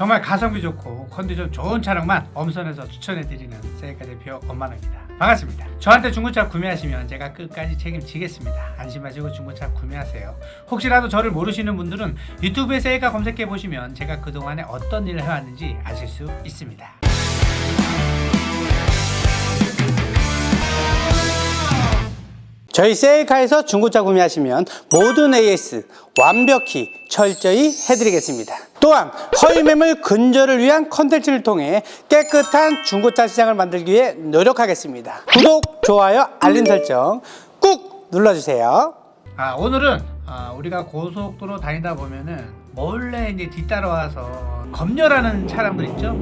정말 가성비 좋고 컨디션 좋은 차량만 엄선해서 추천해드리는 세이카 대표 엄마입니다. 반갑습니다. 저한테 중고차 구매하시면 제가 끝까지 책임지겠습니다. 안심하시고 중고차 구매하세요. 혹시라도 저를 모르시는 분들은 유튜브에 세이카 검색해 보시면 제가 그동안에 어떤 일을 해왔는지 아실 수 있습니다. 저희 세일카에서 중고차 구매하시면 모든 AS 완벽히 철저히 해드리겠습니다. 또한 허위 매물 근절을 위한 컨텐츠를 통해 깨끗한 중고차 시장을 만들기 위해 노력하겠습니다. 구독, 좋아요, 알림 설정 꾹 눌러주세요. 아 오늘은 아, 우리가 고속도로 다니다 보면은 몰래 이제 뒤따라와서 검열하는 차량들 있죠?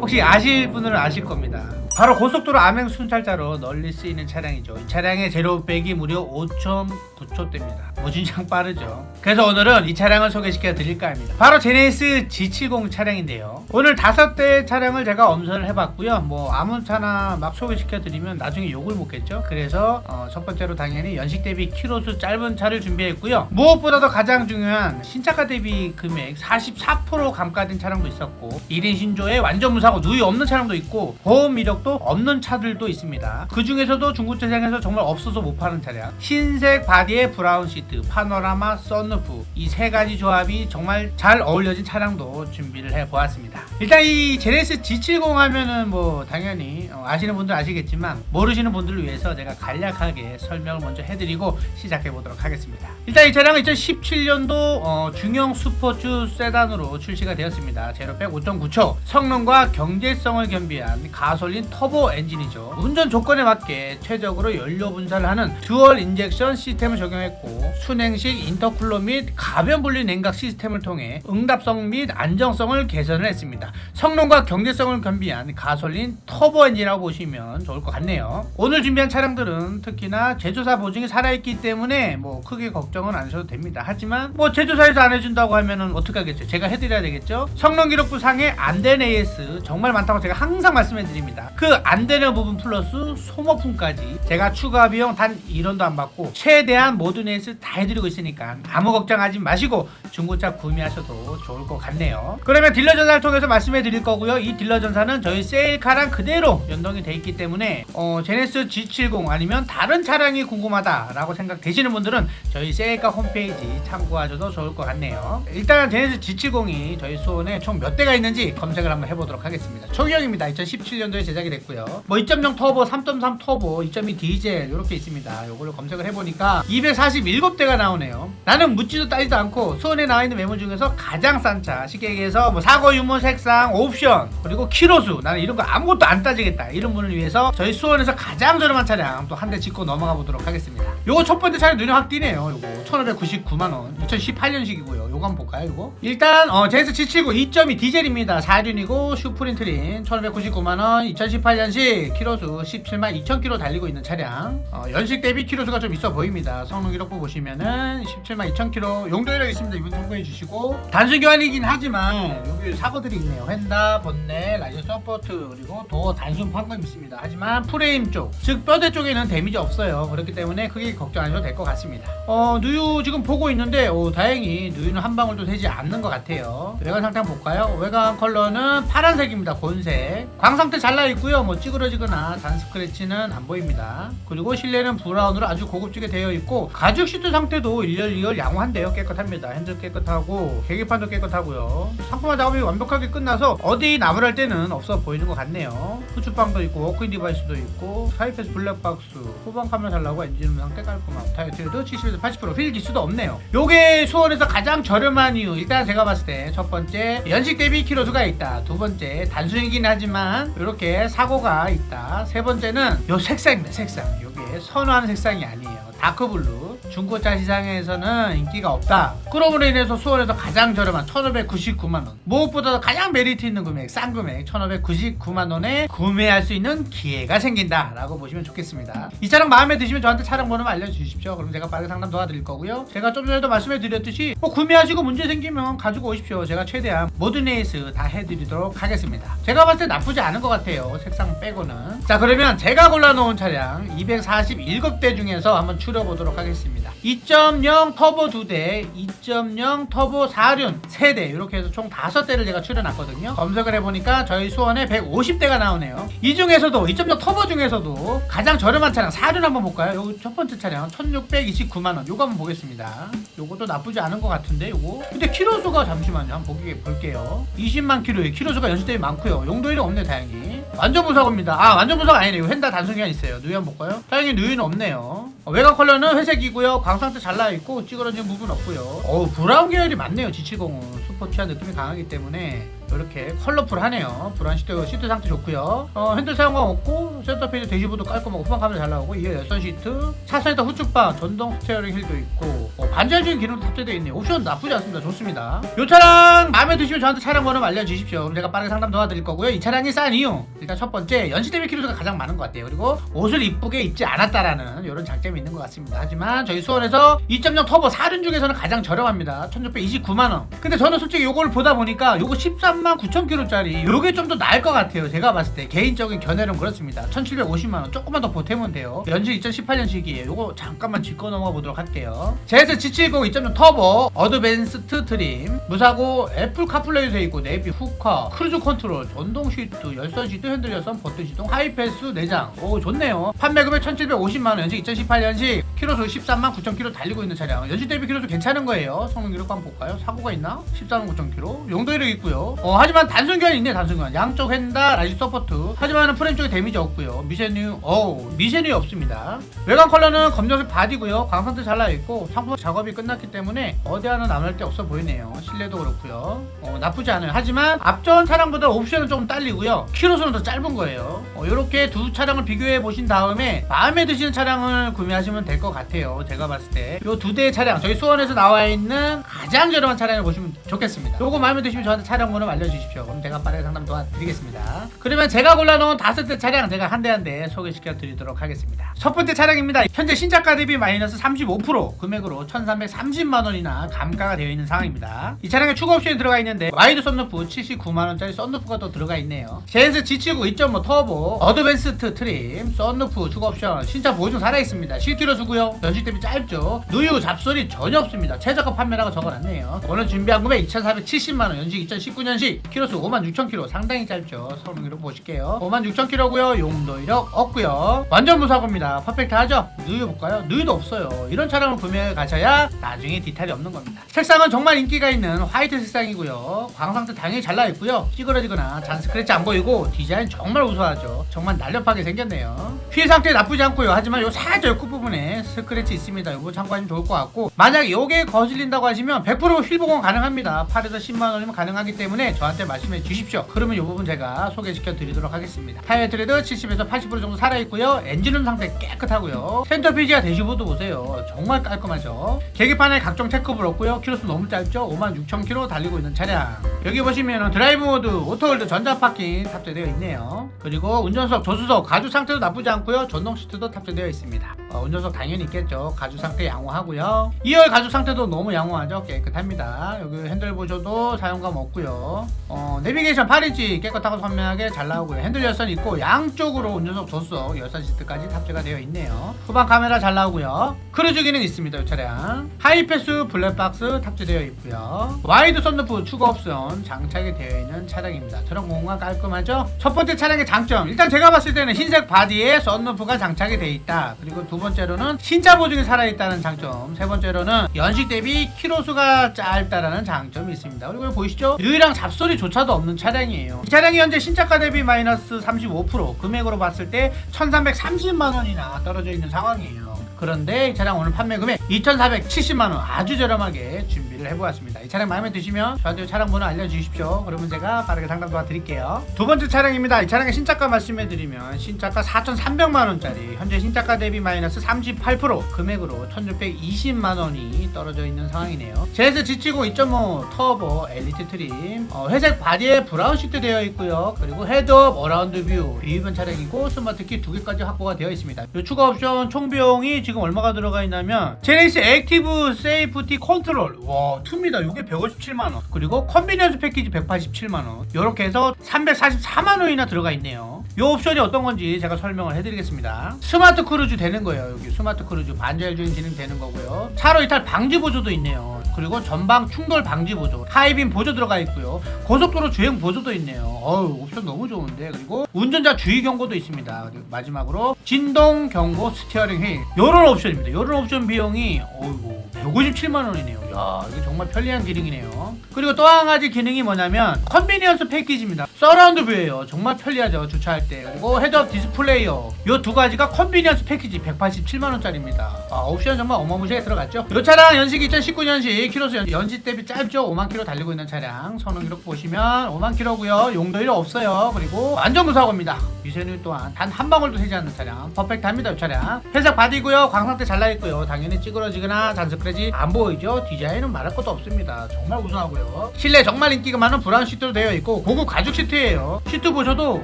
혹시 아실 분들은 아실 겁니다. 바로 고속도로 암행 순찰자로 널리 쓰이는 차량이죠. 이 차량의 제로백이 무려 5.9초대입니다. 무진장 빠르죠. 그래서 오늘은 이 차량을 소개시켜 드릴까 합니다. 바로 제네시스 G70 차량인데요. 오늘 다섯 대 차량을 제가 엄선을 해봤고요. 뭐 아무 차나 막 소개시켜 드리면 나중에 욕을 먹겠죠. 그래서 어, 첫 번째로 당연히 연식 대비 키로수 짧은 차를 준비했고요. 무엇보다도 가장 중요한 신차가 대비 금액 44% 감가된 차량도 있었고 1인 신조에 완전 무사고 누이 없는 차량도 있고 보험 이력 도 없는 차들도 있습니다. 그 중에서도 중고차 시장에서 정말 없어서 못 파는 차량 흰색 바디에 브라운 시트, 파노라마, 썬루프 이 세 가지 조합이 정말 잘 어울려진 차량도 준비를 해 보았습니다. 일단 이 제네시스 G70 하면은 뭐 당연히 어, 아시는 분들 아시겠지만 모르시는 분들을 위해서 제가 간략하게 설명을 먼저 해드리고 시작해 보도록 하겠습니다. 일단 이 차량은 2017년도 어, 중형 스포츠 세단으로 출시가 되었습니다. 제로백 5.9초 성능과 경제성을 겸비한 가솔린 터보 엔진이죠. 운전 조건에 맞게 최적으로 연료 분사를 하는 듀얼 인젝션 시스템을 적용했고 순행식 인터쿨러 및 가변 분리 냉각 시스템을 통해 응답성 및 안정성을 개선을 했습니다. 성능과 경제성을 겸비한 가솔린 터보 엔진이라고 보시면 좋을 것 같네요. 오늘 준비한 차량들은 특히나 제조사 보증이 살아있기 때문에 뭐 크게 걱정은 안 하셔도 됩니다. 하지만 뭐 제조사에서 안 해준다고 하면은 어떡하겠어요? 제가 해드려야 되겠죠? 성능 기록부 상에 안 된 AS 정말 많다고 제가 항상 말씀해 드립니다. 그안 되는 부분 플러스 소모품까지 제가 추가 비용 단 1원도 안 받고 최대한 모든 AS 다 해드리고 있으니까 아무 걱정하지 마시고 중고차 구매하셔도 좋을 것 같네요. 그러면 딜러 전사를 통해서 말씀해 드릴 거고요. 이 딜러 전사는 저희 세일카랑 그대로 연동이 돼 있기 때문에 어, 제네스 G70 아니면 다른 차량이 궁금하다라고 생각되시는 분들은 저희 세일카 홈페이지 참고하셔도 좋을 것 같네요. 일단 제네스 G70이 저희 수원에 총 몇 대가 있는지 검색을 한번 해보도록 하겠습니다. 초기형입니다. 2017년도에 제작이 됐고요. 뭐 2.0 터보, 3.3 터보, 2.2 디젤 이렇게 있습니다. 요거를 검색을 해보니까 247대가 나오네요. 나는 묻지도 따지도 않고 수원에 나와 있는 매물 중에서 가장 싼 차, 쉽게 얘기해서 뭐 사고 유무 색상, 옵션, 그리고 키로수 나는 이런 거 아무것도 안 따지겠다 이런 분을 위해서 저희 수원에서 가장 저렴한 차량 또 한 대 짚고 넘어가 보도록 하겠습니다. 요거 첫 번째 차량 눈에 확 띄네요. 요거 1,599만 원, 2018년식이고요. 요거 한번 볼까요? 요거 일단 어 제스 G79 2.2 디젤입니다. 4륜이고 슈프림 트림 1,599만 원, 2018 년식 키로수 17만 2천 킬로 달리고 있는 차량. 어, 연식 대비 키로수가 좀 있어 보입니다. 성능 기록부 보시면은 17만 2천 킬로 용도이력 있습니다. 이분 참고해 주시고 단순 교환이긴 하지만 여기 사고들이 있네요. 휀다, 본넷, 라이저 서포트 그리고 도어 단순 판금 있습니다. 하지만 프레임 쪽, 즉 뼈대 쪽에는 데미지 없어요. 그렇기 때문에 크게 걱정 안 하셔도 될 것 같습니다. 어, 누유 지금 보고 있는데 어, 다행히 누유는 한 방울도 되지 않는 것 같아요. 외관 상태 한번 볼까요? 외관 컬러는 파란색입니다. 곤색. 광 상태 잘 나 있고 요. 뭐 찌그러지거나 단 스크래치는 안 보입니다. 그리고 실내는 브라운으로 아주 고급지게 되어 있고 가죽 시트 상태도 1열 2열 양호한데요. 깨끗합니다. 핸들 깨끗하고 계기판도 깨끗하고요. 상품화 작업이 완벽하게 끝나서 어디 나무랄 때는 없어 보이는 것 같네요. 후추방도 있고 워크인 디바이스도 있고 타이패스 블랙박스 후방 카메라 잘 나오고 엔진 상태 깔끔하고 타이틀도 70에서 80%휠 기수도 없네요. 요게 수원에서 가장 저렴한 이유 일단 제가 봤을 때 첫 번째 연식 대비 키로수가 있다. 두 번째 단순이긴 하지만 이렇게 사고가 있다. 세 번째는 요 색상입니다. 색상. 요게 선호하는 색상이 아니에요. 다크블루 중고차 시장에서는 인기가 없다. 그럼으로 인해서 수원에서 가장 저렴한 1,599만 원. 무엇보다도 가장 메리트 있는 금액, 싼 금액 1,599만 원에 구매할 수 있는 기회가 생긴다 라고 보시면 좋겠습니다. 이 차량 마음에 드시면 저한테 차량 번호만 알려주십시오. 그럼 제가 빠르게 상담 도와드릴 거고요. 제가 좀 전에도 말씀해 드렸듯이 뭐 구매하시고 문제 생기면 가지고 오십시오. 제가 최대한 모든 에이스 다 해드리도록 하겠습니다. 제가 봤을 때 나쁘지 않은 것 같아요. 색상 빼고는. 자 그러면 제가 골라놓은 차량 247대 중에서 한번 추 려보도록 하겠습니다. 있습니다. 2.0 터보 2대, 2.0 터보 4륜 3대 이렇게 해서 총 5대를 제가 출연했거든요. 검색을 해보니까 저희 수원에 150대가 나오네요. 이 중에서도 2.0 터보 중에서도 가장 저렴한 차량 4륜 한번 볼까요? 요거 첫 번째 차량 1629만 원. 요거 한번 보겠습니다. 요것도 나쁘지 않은 것 같은데 요거. 근데 키로수가 잠시만요. 한번 볼게요. 20만 킬로에 키로수가 연식 대비 많고요. 용도 일이 없네 다행히. 완전 무사고입니다. 아 완전 무사가 아니네요. 휀다 단순기한 있어요. 누이 한번 볼까요? 다행히 누이는 없네요. 어, 외곽 컬러는 회색이고요. 광상태 잘 나와 있고 찌그러진 부분 없고요. 어 브라운 계열이 많네요. G70은 슈퍼치아 느낌이 강하기 때문에 이렇게 컬러풀하네요. 브라운 시트, 시트 상태 좋고요. 어, 핸들 사용감 없고 센터페이지 대시보드 깔끔하고 후방 카메라 잘 나오고 이어 열선 시트, 차선에다 후측방, 전동 스테어링 휠도 있고 어, 반자적인 기능도 탑재되어 있네요. 옵션 나쁘지 않습니다. 좋습니다. 이 차량 마음에 드시면 저한테 차량 번호 알려주십시오. 그럼 제가 빠르게 상담 도와드릴 거고요. 이 차량이 싼 이유 일단 첫 번째 연식 대비 키로수가 가장 많은 것 같아요. 그리고 옷을 이쁘게 입지 않았다라는 이런 장점이 있는 것 같습니다. 하지만 저희 수원에서 2.0 터보 4륜 중에서는 가장 저렴합니다. 1629만 원. 근데 저는 솔직히 요걸 보다 보니까 요거 13만 9천 킬로짜리 요게 좀 더 나을 것 같아요. 제가 봤을 때 개인적인 견해는 그렇습니다. 1750만 원 조금만 더 보태면 돼요. 연식 2018년식이에요. 요거 잠깐만 짚고 넘어가 보도록 할게요. JS G70 2.0 터보 어드밴스트 트림 무사고 애플 카플레이 되어 있고 내비 후카 크루즈 컨트롤 전동 시트 열선 시트 핸들 열선 버튼 시동 하이패스 내장 오 좋네요. 판매 금액 1750만 원 연식 2018년식 키로수 13만 9천 킬로 달리고 있는 차량 연식 대비 키로수 괜찮은 거예요. 성능 기록 한번 볼까요? 사고가 있나? 14만 9천 킬로 용도 이력 있고요. 어, 하지만 단순견이 있네 단순견 양쪽 휀다 라이즈 서포트 하지만 프레임 쪽에 데미지 없고요. 미세뉴 어 미세뉴 없습니다. 외관 컬러는 검정색 바디고요. 광선도 잘 나와 있고 상품 작업이 끝났기 때문에 어디 하나 남을 데 없어 보이네요. 실내도 그렇고요. 어, 나쁘지 않아요. 하지만 앞전 차량보다 옵션은 조금 딸리고요. 키로수는 더 짧은 거예요. 이렇게 두 차량을 비교해 보신 다음에 마음에 드시는 차량을 구매하시면 될 것 같아요. 제가 봤을 때 이 두 대의 차량 저희 수원에서 나와 있는 가장 저렴한 차량을 보시면 좋겠습니다. 요거 마음에 드시면 저한테 차량 번호 알려주십시오. 그럼 제가 빠르게 상담 도와드리겠습니다. 그러면 제가 골라놓은 다섯 대 차량 제가 한 대 한 대 소개시켜 드리도록 하겠습니다. 첫 번째 차량입니다. 현재 신차가 대비 마이너스 35% 금액으로 1,330만 원이나 감가가 되어 있는 상황입니다. 이 차량에 추가 옵션이 들어가 있는데 와이드 썬루프 79만 원짜리 썬루프가 또 들어가 있네요. JS G79 2.5 터보 어드밴스트 트림 썬루프 추가 옵션 신차 보증 살아 있습니다. 10km 수고요. 연식 대비 짧죠. 누유 잡소리 전혀 없습니다. 최저가 판매라고 적어놨네요. 오늘 준비한 금액 2,470만 원. 연식 2019년식 키로수 56,000km 상당히 짧죠. 설명으로 보실게요. 56,000km고요. 용도 이력 없고요. 완전 무사고입니다. 퍼펙트하죠? 누유 볼까요? 누유도 없어요. 이런 차량을 구매해 가셔야 나중에 디탈이 없는 겁니다. 색상은 정말 인기가 있는 화이트 색상이고요. 광상도 당연히 잘 나와 있고요. 찌그러지거나 잔 스크래치 안 보이고 디자인 정말 우수하죠. 정말 날렵하게 생겼네요. 휠 상태 나쁘지 않고요. 하지만 요 살짝 요 끝부분에 스크래치 있습니다. 요거 참고하시면 좋을 것 같고 만약 요게 거슬린다고 하시면 100%휠 복원 가능합니다. 8에서 10만 원이면 가능하기 때문에 저한테 말씀해 주십시오. 그러면 요 부분 제가 소개시켜 드리도록 하겠습니다. 타이어 트레드 70에서 80% 정도 살아 있고요. 엔진은 상태 깨끗하고요. 센터페이지와 대시보드 보세요. 정말 깔끔하죠. 계기판에 각종 체크볼 없고요. 키로수 너무 짧죠. 56,000km 달리고 있는 차량. 여기 보시면 드라이브 모드, 오토홀드, 전자 파킹 탑재되어 있네요. 그리고 운전석, 조수석, 가죽 상태도 나쁘지 않고요. 전동 시트도 탑재되어 있습니다. 어, 운전석 당연히 있겠죠. 가죽 상태 양호하고요. 2열 가죽 상태도 너무 양호하죠. 깨끗합니다. 여기 핸들 보셔도 사용감 없고요. 어, 내비게이션 8인치 깨끗하고 선명하게 잘 나오고요. 핸들 열선 있고 양쪽으로 운전석, 조수석, 열선 시트까지 탑재가 되어 있네요. 후방 카메라 잘 나오고요. 크루즈 기능 있습니다. 이 차량. 하이패스 블랙박스 탑재되어 있고요. 와이드 썬루프 추가 옵션 장착이 되어 있는 차량입니다. 저런 공간 깔끔하죠? 첫 번째 차량의 장점. 일단 제가 봤을 때는 흰색 바디에 썬루프가 장착이 되어 있다. 그리고 두 번째로는 신차 보증이 살아있다는 장점. 세 번째로는 연식 대비 키로수가 짧다라는 장점이 있습니다. 그리고 보이시죠? 유일랑 잡소리조차도 없는 차량이에요. 이 차량이 현재 신차가 대비 마이너스 35% 금액으로 봤을 때 1330만 원이나 떨어져 있는 상황이에요. 그런데 이 차량 오늘 판매 금액 2,470만 원 아주 저렴하게 준비 를 해보았습니다. 이 차량 마음에 드시면 저한테 차량 번호 알려주십시오. 그러면 제가 빠르게 상담 도와드릴게요. 두 번째 차량입니다. 이 차량의 신차가 말씀해드리면 신차가 4,300만 원짜리 현재 신차가 대비 마이너스 38% 금액으로 1,620만 원이 떨어져 있는 상황이네요. JS G79 2.5 터보 엘리트 트림 어, 회색 바디에 브라운 시트 되어 있고요. 그리고 헤드업 어라운드 뷰 비흡연 차량이고 스마트키 두 개까지 확보가 되어 있습니다. 이 추가 옵션 총 비용이 지금 얼마가 들어가 있냐면 제네시스 액티브 세이프티 컨트롤 와 투입니다. 이게 157만 원 그리고 컨비니언스 패키지 187만 원 이렇게 해서 344만 원이나 들어가 있네요. 이 옵션이 어떤 건지 제가 설명을 해드리겠습니다. 스마트 크루즈 되는 거예요. 여기 스마트 크루즈 반자율 주행 진행 되는 거고요. 차로 이탈 방지 보조도 있네요. 그리고 전방 충돌 방지 보조, 하이빔 보조 들어가 있고요. 고속도로 주행 보조도 있네요. 어우 옵션 너무 좋은데 그리고 운전자 주의 경고도 있습니다. 그리고 마지막으로 진동 경고 스티어링 휠 이런 옵션입니다. 이런 옵션 비용이 어이구 157만 원이네요. 야 이거 정말 편리한 기능이네요. 그리고 또 한 가지 기능이 뭐냐면 컨비니언스 패키지입니다. 서라운드 뷰예요. 정말 편리하죠 주차할 때. 그리고 헤드업 디스플레이어 이두 가지가 컨비니언스 패키지 187만 원짜리입니다. 아 옵션 정말 어마무시하게 들어갔죠. 이 차량 연식 2019년식 키로수 연- 연식 대비 짧죠. 5만 킬로 달리고 있는 차량. 선행 기록 보시면 5만 킬로고요. 용도 1 없어요. 그리고 완전 무사고입니다. 미세누 또한 단 한 방울도 새지 않는 차량. 퍼펙트합니다 이 차량. 회색 바디고요. 광상태 잘 나있고요. 당연히 찌그러지거나 잔스크래지 안 보이죠? 디자인은 말할 것도 없습니다. 정말 우수하고요. 실내 정말 인기가 많은 브라운 시트로 되어 있고 고급 가죽 시트예요. 시트 보셔도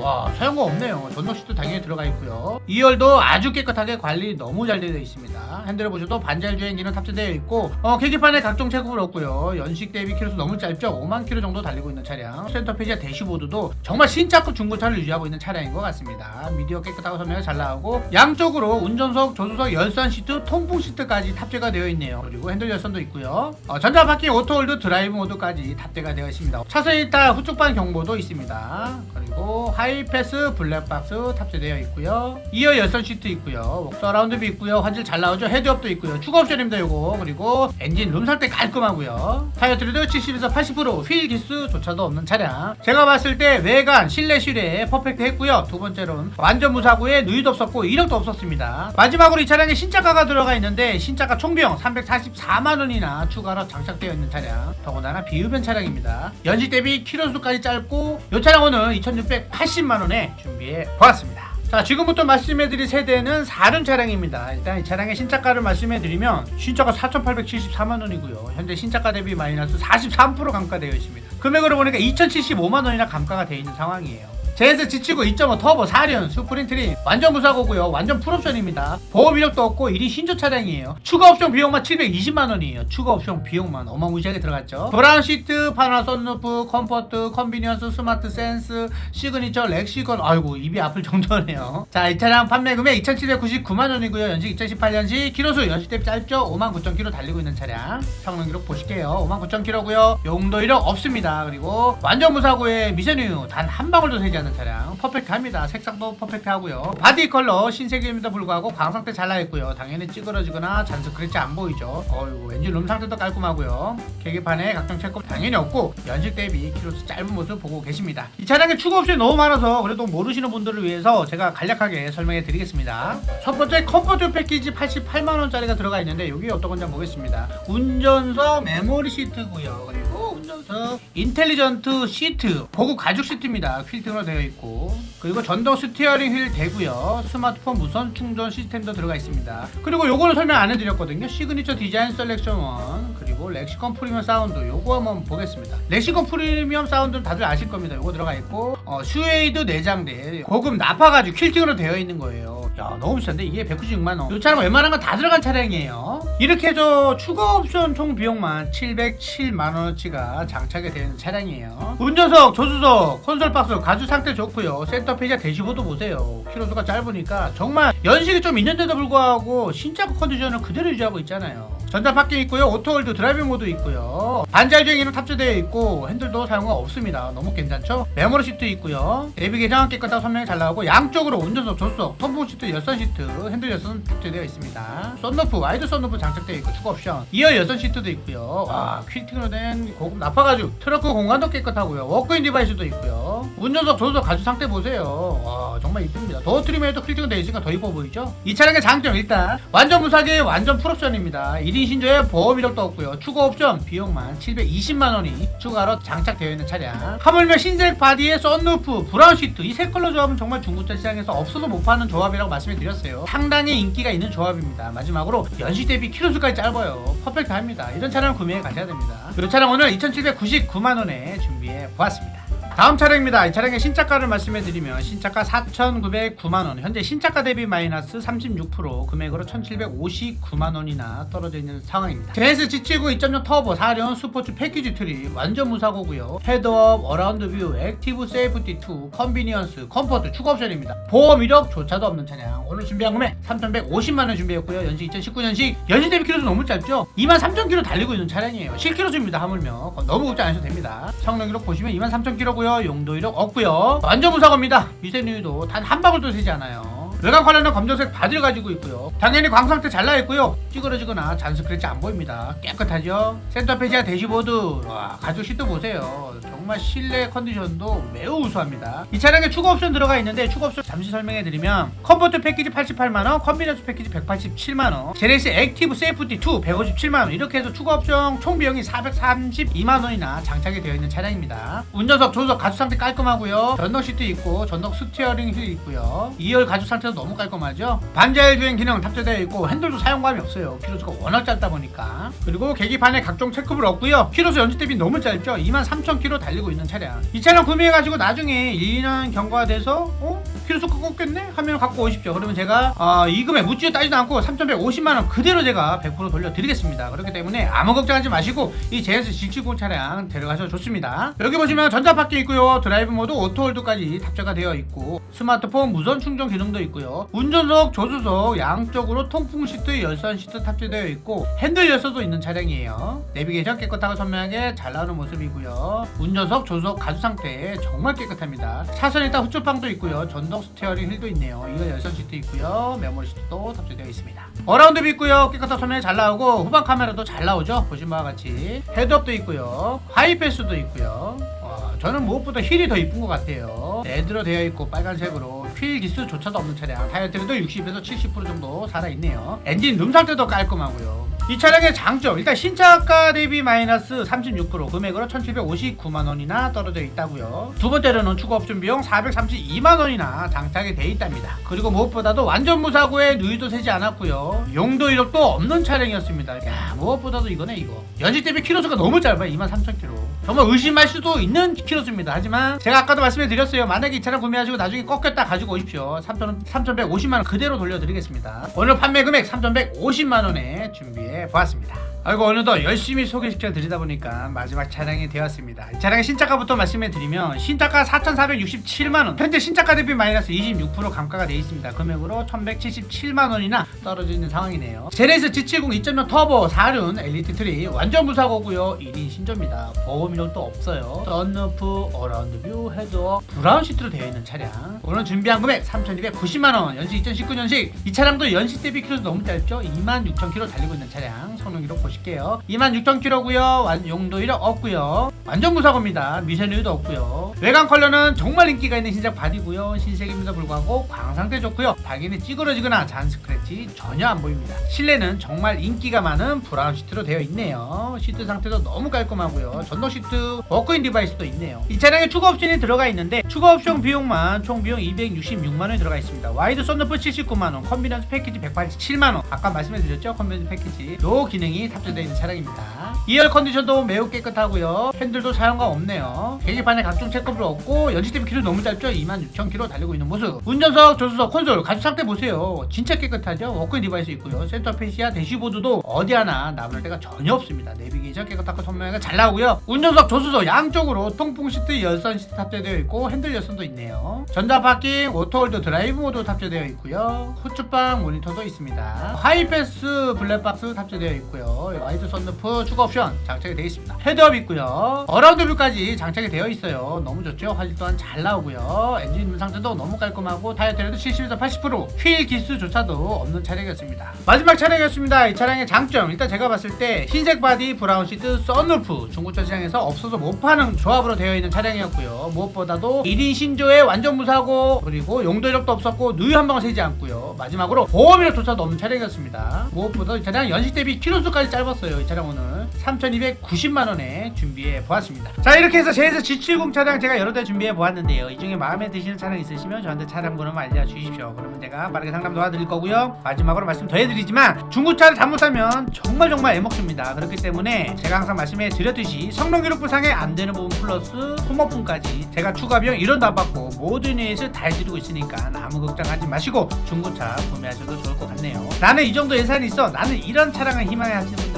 와 사용감 없네요. 전동 시트 당연히 들어가 있고요. 2열도 아주 깨끗하게 관리 너무 잘 되어 있습니다. 핸들을 보셔도 반자율 주행 기능 탑재되어 있고 어, 계기판에 각종 체급을 없고요. 연식 대비 키로수 너무 짧죠? 5만 킬로 정도 달리고 있는 차량. 센터페이지와 대시보드도 정말 신차급 중고차를 유지하고 있는 차량인 것 같습니다. 미디어 깨끗하고 설명이 잘 나오고 양쪽으로 운전석 조수석 열선 시트 통풍 시트까지 탑재가 되어 있네요. 그리고 핸들 열선도 있고요. 어, 전자 바퀴 오토홀드 드라이브 모드까지 탑재가 되어 있습니다. 차선 이탈 후측반 경보도 있습니다. 그리고 하이패스 블랙박스 탑재되어 있고요. 2열 열선 시트 있고요. 서라운드비 있고요. 화질 잘 나오죠? 헤드업도 있고요. 추가 옵션입니다 요거. 그리고 엔진 룸 살 때 깔끔하고요. 타이어 트리드 70에서 80%휠 기스조차도 없는 차량. 제가 봤을 때 외관 실내 실외 퍼펙트 했고요. 두 번째로는 완전 무사고에 누유도 없었고 이력도 없었습니다. 마지막으로 이 차량에 신차가가 들어가 있는데 신차가 총비용 344만원이나 추가로 장착되어 있는 차량. 더군다나 비흡연 차량입니다. 연식 대비 키로수까지 짧고 이 차량 오늘 2680만원에 준비해 보았습니다 자 지금부터 말씀해드릴 세대는 4륜 차량입니다. 일단 이 차량의 신차가를 말씀해드리면 신차가 4874만원이고요. 현재 신차가 대비 마이너스 43% 감가되어 있습니다. 금액으로 보니까 2075만원이나 감가가 되어 있는 상황이에요 JS 지치고 2.5 터보 4륜 스프린 트림 완전 무사고고요. 완전 풀옵션입니다. 보험 이력도 없고 1위 신조 차량이에요. 추가 옵션 비용만 720만원이에요. 추가 옵션 비용만 어마무시하게 들어갔죠. 브라운 시트 파나 썬루프 컴포트 컨비니언스 스마트 센스 시그니처 렉시건. 아이고 입이 아플 정도네요. 자 이 차량 판매 금액 2799만원이고요. 연식 2018년식 키로수 연식 대비 짧죠? 59,000km 달리고 있는 차량. 성능 기록 보실게요. 59,000km고요. 용도 1억 없습니다. 그리고 완전 무사고에 미세누 단한 방울도 새지 않는 차량. 퍼펙트합니다. 색상도 퍼펙트하고요. 바디 컬러 신색임에도 불구하고 광상태 잘 나있고요. 당연히 찌그러지거나 잔스크래치 안 보이죠. 어이구 엔진 룸 상태도 깔끔하고요. 계기판에 각종 체크 당연히 없고 연식 대비 키로수 짧은 모습 보고 계십니다. 이 차량에 추가 옵션이 너무 많아서 그래도 모르시는 분들을 위해서 제가 간략하게 설명해 드리겠습니다. 첫 번째 컴포트 패키지 88만 원짜리가 들어가 있는데 여기 어떤 건지 한번 보겠습니다. 운전석 메모리 시트고요. 그리고 운전석 인텔리전트 시트 고급 가죽 시트입니다. 필팅으로 되어 있고. 그리고 전동 스티어링 휠 되고요. 스마트폰 무선 충전 시스템도 들어가 있습니다. 그리고 요거는 설명 안 해드렸거든요. 시그니처 디자인 셀렉션 1 그리고 렉시컨 프리미엄 사운드 요거 한번 보겠습니다. 렉시컨 프리미엄 사운드는 다들 아실 겁니다. 요거 들어가 있고. 어, 슈웨이드 내장대 고급 나파 가죽 퀼팅으로 되어 있는 거예요 야 너무 비싼데? 이게 196만원. 이 차량 웬만한 건 다 들어간 차량이에요. 이렇게 해서 추가 옵션 총 비용만 707만원어치가 장착이 되는 차량이에요. 운전석 조수석 콘솔 박스 가죽 상태 좋고요. 센터 페이지와 대시보드 보세요. 키로수가 짧으니까 정말 연식이 좀 있는데도 불구하고 신차급 컨디션을 그대로 유지하고 있잖아요 전자 바퀴 있고요. 오토홀드 드라이빙 모드 있고요. 반자율 주행기능 탑재되어 있고 핸들도 사용가 없습니다. 너무 괜찮죠? 메모리 시트 있고요. 내비게이션 깨끗하고 선명히 잘 나오고 양쪽으로 운전석 조수석 통풍 시트 열선 시트 핸들 열선 탑재되어 있습니다. 썬루프 와이드 썬루프 장착되어 있고 추가 옵션. 2열 열선 시트도 있고요. 와 퀼팅으로 된 고급 나파 가죽 트렁크 공간도 깨끗하고요. 워크인 디바이스도 있고요 운전석 조수석 가죽 상태 보세요. 와 정말 이쁩니다. 더 트림에도 퀼팅은 되어 있으니까 더 이뻐 보이죠? 이 차량의 장점 일단 완전 무사기 완전 풀옵션입니다. 1인 신조에 보험 이력도 없고요. 추가 옵션 비용만 720만 원이 추가로 장착되어 있는 차량. 하물며 흰색 바디에 썬루프 브라운 시트. 이 세 컬러 조합은 정말 중고차 시장에서 없어도 못 파는 조합이라고 말씀을 드렸어요. 상당히 인기가 있는 조합입니다. 마지막으로 연식 대비 키로수까지 짧아요. 퍼펙트합니다. 이런 차량을 구매해 가셔야 됩니다. 이 차량 오늘 2799만 원에 준비해 보았습니다 다음 차량입니다. 이 차량의 신차가를 말씀해 드리면 신차가 4,909만 원. 현재 신차가 대비 마이너스 36% 금액으로 1,759만 원이나 떨어져 있는 상황입니다. 제네스 G79 2.0 터보 4륜 스포츠 패키지 트리 완전 무사고고요. 헤드업, 어라운드 뷰, 액티브 세이프티 2, 컨비니언스, 컴포트 추가 옵션입니다. 보험 이력 조차도 없는 차량. 오늘 준비한 금액 3,150만 원 준비했고요. 연식 2019년식 연식 대비 키로수 너무 짧죠? 23,000km 달리고 있는 차량이에요. 실키로수입니다. 하물며 너무 걱정 안 하셔도 됩니다. 성능 이력 보시면 23,000km 고요. 용도 이력 없고요. 완전 무사고입니다. 미세누유도 단 한 방울도 새지 않아요. 외관 컬러는 검정색 바디를 가지고 있고요. 당연히 광 상태 잘 나와 있고요. 찌그러지거나 잔 스크래치 안 보입니다. 깨끗하죠? 센터 페이지와 대시보드, 와 가죽 시트 보세요. 정말 실내 컨디션도 매우 우수합니다. 이 차량에 추가 옵션 들어가 있는데 추가 옵션 잠시 설명해 드리면 컴포트 패키지 88만 원, 컨비니언스 패키지 187만 원, 제네시 액티브 세이프티 2 157만 원 이렇게 해서 추가 옵션 총 비용이 432만 원이나 장착이 되어 있는 차량입니다. 운전석, 조수석 가죽 상태 깔끔하고요. 전동 시트 있고 전동 스티어링 휠 있고요. 2열 가죽 상태 도 너무 깔끔하죠. 반자율 주행 기능 탑재되어 있고 핸들도 사용감이 없어요. 키로수가 워낙 짧다 보니까. 그리고 계기판에 각종 체크를 없고요. 키로수 연식 대비 너무 짧죠. 23,000km 달리고 있는 차량. 이 차량 구매해가지고 나중에 2년 경과가 돼서 어? 키로수가 꺾였네? 하면 갖고 오십시오. 그러면 제가 어, 이 금액 묻지도 따지도 않고 3,150만 원 그대로 제가 100% 돌려드리겠습니다. 그렇기 때문에 아무 걱정하지 마시고 이 JS G70 차량 데려가셔도 좋습니다. 여기 보시면 전자바퀴 있고요. 드라이브 모드 오토홀드까지 탑재가 되어 있고 스마트폰 무선 충전 기능도 있고요. 운전석, 조수석 양쪽으로 통풍 시트, 열선 시트 탑재되어 있고 핸들 열선도 있는 차량이에요. 내비게이션 깨끗하고 선명하게 잘 나오는 모습이고요. 운전석, 조수석 가죽 상태 정말 깨끗합니다. 차선 일단 후줄방도 있고요. 전동 스티어링 휠도 있네요. 이거 열선 시트 있고요. 메모리 시트도 탑재되어 있습니다. 어라운드 있고요. 깨끗하고 선명하게 잘 나오고 후방 카메라도 잘 나오죠. 보신 바와 같이 헤드업도 있고요. 하이패스도 있고요. 와, 저는 무엇보다 힐이 더 이쁜 것 같아요. 레드로 되어 있고 빨간색으로 휠 기스조차도 없는 차량. 타이어 트리도 60에서 70% 정도 살아있네요. 엔진 룸 상태도 깔끔하고요. 이 차량의 장점 일단 신차가 대비 마이너스 36% 금액으로 1759만 원이나 떨어져 있다고요. 두 번째로는 추가 옵션 비용 432만 원이나 장착이 돼 있답니다. 그리고 무엇보다도 완전 무사고에 누유도 새지 않았고요. 용도 이력도 없는 차량이었습니다. 야 무엇보다도 이거네 이거. 연식 대비 키로수가 너무 짧아요 23,000km 정말 의심할 수도 있는 키로수입니다. 하지만 제가 아까도 말씀해 드렸어요. 만약에 이 차량 구매하시고 나중에 꺾였다 가지고 오십시오. 3,150만 원 그대로 돌려드리겠습니다. 오늘 판매 금액 3,150만 원에 준비해 보았습니다 아이고 어느덧 열심히 소개시켜 드리다 보니까 마지막 차량이 되었습니다. 이 차량의 신차가부터 말씀해 드리면 신차가 4,467만 원, 현재 신차가 대비 마이너스 26% 감가가 되어 있습니다. 금액으로 1,177만 원이나 떨어져 있는 상황이네요. 제네스 G70 2.0 터보 4륜 엘리트 트리 완전 무사고고요. 1인 신조입니다. 보험 이력도 없어요. 썬루프, 어라운드 뷰, 헤드업, 브라운 시트로 되어 있는 차량. 오늘 준비한 금액 3,290만 원. 연식 2019년식. 이 차량도 연식 대비 키로 너무 짧죠? 26,000km 달리고 있는 차량. 성능 기록 보실게요. 26,000km고요. 완 용도 이력 없고요. 완전 무사고입니다. 미세누유도 없고요. 외관 컬러는 정말 인기가 있는 흰색 바디고요. 흰색임에도 불구하고 광 상태 좋고요. 당연히 찌그러지거나 잔 스크래치 전혀 안 보입니다. 실내는 정말 인기가 많은 브라운 시트로 되어 있네요. 시트 상태도 너무 깔끔하고요. 전동 시트 워크인 디바이스도 있네요. 이 차량에 추가 옵션이 들어가 있는데 추가 옵션 비용만 총 비용 266만 원이 들어가 있습니다. 와이드 썬루프 79만 원, 컨비넌스 패키지 187만 원. 아까 말씀해드렸죠? 컨비넌스 패키지. 요 기능이 탑재되어 있는 차량입니다. 2열 컨디션도 매우 깨끗하고요. 핸들도 사용감 없네요. 계기판에 각종 체크도 없고 연식 대비 키로 너무 짧죠? 26,000km 달리고 있는 모습. 운전석, 조수석, 콘솔 가죽 상태 보세요. 진짜 깨끗하죠? 워크인 디바이스 있고요. 센터 페이시와 대시보드도 어디 하나 남을 데가 전혀 없습니다. 내비게이션 깨끗하고 선명하게 잘 나오고요. 운전석, 조수석 양쪽으로 통풍 시트, 열선 시트 탑재되어 있고 핸들 열선도 있네요. 전자 파킹, 오토홀드 드라이브 모드 탑재되어 있고요. 후추방 모니터도 있습니다. 하이패스 블랙박스 탑재되어 있고요. 와이드 선루프 추가 옵션 장착이 되어 있습니다. 헤드업 있고요. 어라운드 뷰까지 장착이 되어 있어요. 너무 좋죠? 화질 또한 잘 나오고요. 엔진 상태도 너무 깔끔하고 타이어 트레도 70에서 80%휠 기스조차도 없는 차량이었습니다. 마지막 차량이었습니다. 이 차량의 장점 일단 제가 봤을 때 흰색 바디 브라운 시트 썬루프 중고차 시장에서 없어서 못 파는 조합으로 되어 있는 차량이었고요. 무엇보다도 1인 신조에 완전 무사고 그리고 용도 이력도 없었고 누유 한 방울 새지 않고요. 마지막으로 보험 이력조차도 없는 차량이었습니다. 무엇보다 이 차량 연식 대비 키로수까지 짧 았어요. 이 차량 오늘 3,290만 원에 준비해 보았습니다. 자 이렇게 해서 제에서 G70 차량 제가 여러 대 준비해 보았는데요. 이 중에 마음에 드시는 차량 있으시면 저한테 차량 번호 알려주십시오. 그러면 제가 빠르게 상담 도와드릴 거고요. 마지막으로 말씀 더 해드리지만 중고차를 잘못하면 정말 정말 애먹습니다. 그렇기 때문에 제가 항상 말씀해 드렸듯이 성능 기록 부상에 안 되는 부분 플러스 소모품까지 제가 추가 비용 1원도 안 받고 모든 회에서 다 해드리고 있으니까 아무 걱정하지 마시고 중고차 구매하셔도 좋을 것 같네요. 나는 이 정도 예산이 있어. 나는 이런 차량을 희망해 하시는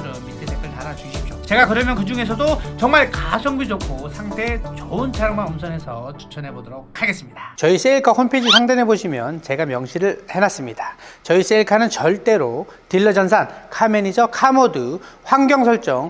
달아주십시오. 제가 그러면 그 중에서도 정말 가성비 좋고 상태 좋은 차량만 엄선해서 추천해 보도록 하겠습니다. 저희 세일카 홈페이지 상단에 보시면 제가 명시를 해놨습니다. 저희 세일카는 절대로 딜러 전산, 카 매니저, 카 모드, 환경 설정,